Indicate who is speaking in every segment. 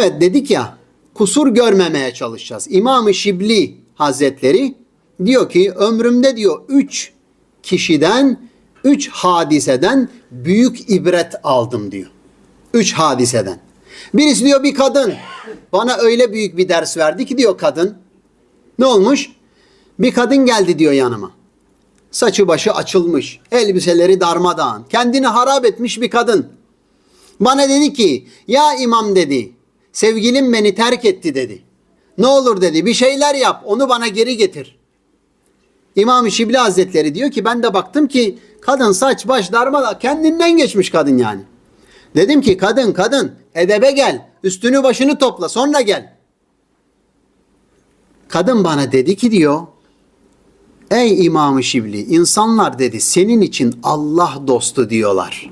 Speaker 1: Evet dedik ya kusur görmemeye çalışacağız. İmam-ı Şibli Hazretleri diyor ki ömrümde diyor üç kişiden, üç hadiseden büyük ibret aldım diyor. Üç hadiseden. Birisi diyor bir kadın bana öyle büyük bir ders verdi ki diyor kadın. Ne olmuş? Bir kadın geldi diyor yanıma. Saçı başı açılmış, elbiseleri darmadağın, kendini harap etmiş bir kadın. Bana dedi ki, ya imam dedi, sevgilim beni terk etti dedi. Ne olur dedi, bir şeyler yap, onu bana geri getir. İmam-ı Şibli Hazretleri diyor ki, ben de baktım ki kadın saç baş darmadağın, kendinden geçmiş kadın yani. Dedim ki kadın kadın edebe gel, üstünü başını topla sonra gel. Kadın bana dedi ki diyor, Ey İmam-ı Şibli, insanlar dedi senin için Allah dostu diyorlar.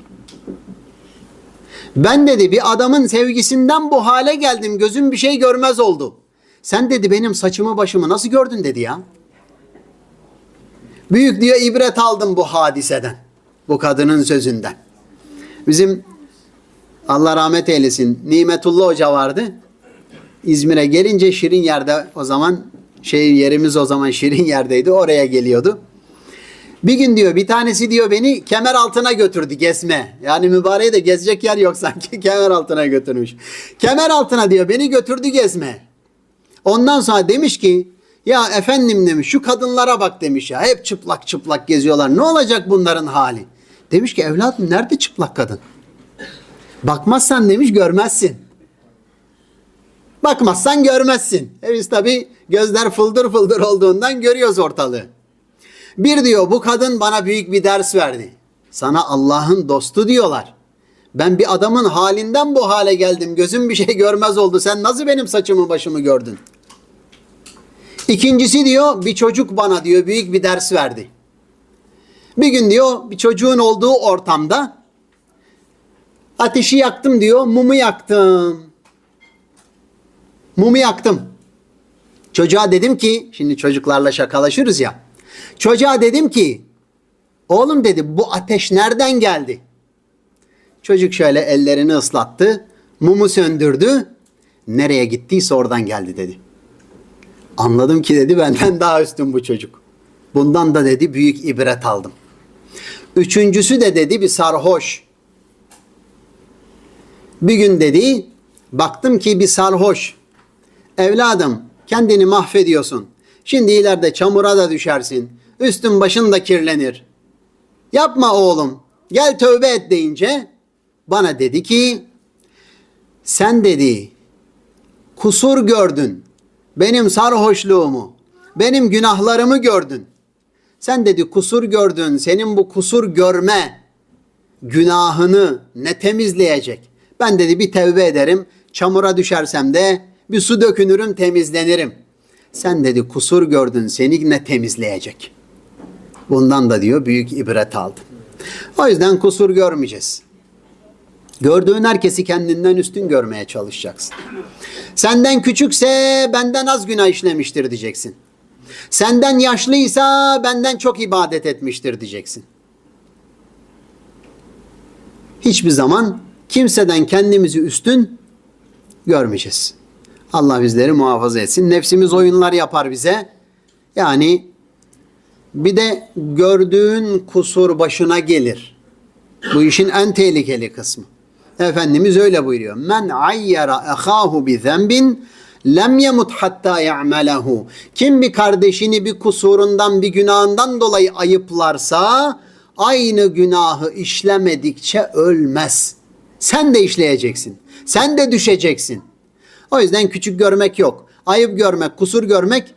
Speaker 1: Ben dedi bir adamın sevgisinden bu hale geldim, gözüm bir şey görmez oldu. Sen dedi benim saçımı başımı nasıl gördün dedi ya. Büyük diyor ibret aldım bu hadiseden, bu kadının sözünden. Bizim Allah rahmet eylesin Nimetullah Hoca vardı. İzmir'e gelince Şirin yerde o zaman şey yerimiz o zaman Şirin yerdeydi. Oraya geliyordu. Bir gün diyor bir tanesi diyor beni kemer altına götürdü gezme. Yani mübareğe de gezecek yer yok sanki kemer altına götürmüş. Kemer altına diyor beni götürdü gezme. Ondan sonra demiş ki ya efendim demiş şu kadınlara bak demiş ya hep çıplak çıplak geziyorlar. Ne olacak bunların hali? Demiş ki evladım nerede çıplak kadın? Bakmazsan demiş görmezsin. Bakmazsan görmezsin. E biz tabi gözler fıldır fıldır olduğundan görüyoruz ortalığı. Bir diyor bu kadın bana büyük bir ders verdi. Sana Allah'ın dostu diyorlar. Ben bir adamın halinden bu hale geldim. Gözüm bir şey görmez oldu. Sen nasıl benim saçımı başımı gördün? İkincisi diyor bir çocuk bana diyor büyük bir ders verdi. Bir gün diyor bir çocuğun olduğu ortamda ateşi yaktım diyor mumu yaktım. Mumu yaktım. Çocuğa dedim ki, şimdi çocuklarla şakalaşırız ya. Çocuğa dedim ki, oğlum dedi bu ateş nereden geldi? Çocuk şöyle ellerini ıslattı, mumu söndürdü. Nereye gittiyse oradan geldi dedi. Anladım ki dedi benden daha üstün bu çocuk. Bundan da dedi büyük ibret aldım. Üçüncüsü de dedi bir sarhoş. Bir gün dedi baktım ki bir sarhoş. Evladım kendini mahvediyorsun. Şimdi ileride çamura da düşersin. Üstün başın da kirlenir. Yapma oğlum. Gel tövbe et deyince bana dedi ki sen dedi kusur gördün. Benim sarhoşluğumu, benim günahlarımı gördün. Sen dedi kusur gördün. Senin bu kusur görme günahını ne temizleyecek? Ben dedi bir tevbe ederim. Çamura düşersem de bir su dökünürüm temizlenirim. Sen dedi kusur gördün seni ne temizleyecek? Bundan da diyor büyük ibret aldım. O yüzden kusur görmeyeceğiz. Gördüğün herkesi kendinden üstün görmeye çalışacaksın. Senden küçükse benden az günah işlemiştir diyeceksin. Senden yaşlıysa benden çok ibadet etmiştir diyeceksin. Hiçbir zaman kimseden kendimizi üstün görmeyeceğiz. Allah bizleri muhafaza etsin. Nefsimiz oyunlar yapar bize. Yani bir de gördüğün kusur başına gelir. Bu işin en tehlikeli kısmı. Efendimiz öyle buyuruyor. Men ayyara ahahu bi zenbin lem yemut hatta ya'melehu. Kim bir kardeşini bir kusurundan, bir günahından dolayı ayıplarsa aynı günahı işlemedikçe ölmez. Sen de işleyeceksin. Sen de düşeceksin. O yüzden küçük görmek yok. Ayıp görmek, kusur görmek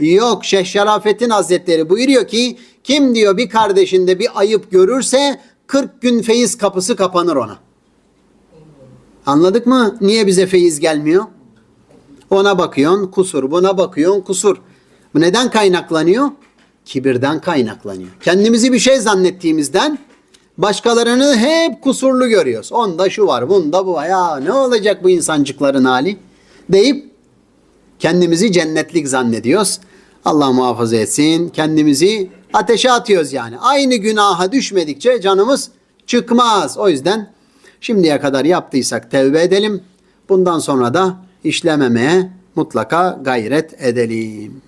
Speaker 1: yok. Şeyh Şerafettin Hazretleri buyuruyor ki kim diyor bir kardeşinde bir ayıp görürse 40 gün feyiz kapısı kapanır ona. Anladık mı? Niye bize feyiz gelmiyor? Ona bakıyorsun kusur, buna bakıyorsun kusur. Bu neden kaynaklanıyor? Kibirden kaynaklanıyor. Kendimizi bir şey zannettiğimizden başkalarını hep kusurlu görüyoruz. Onda şu var, bunda bu var. Ya ne olacak bu insancıkların hali? Deyip kendimizi cennetlik zannediyoruz. Allah muhafaza etsin. Kendimizi ateşe atıyoruz yani. Aynı günaha düşmedikçe canımız çıkmaz. O yüzden şimdiye kadar yaptıysak tevbe edelim. Bundan sonra da işlememeye mutlaka gayret edelim.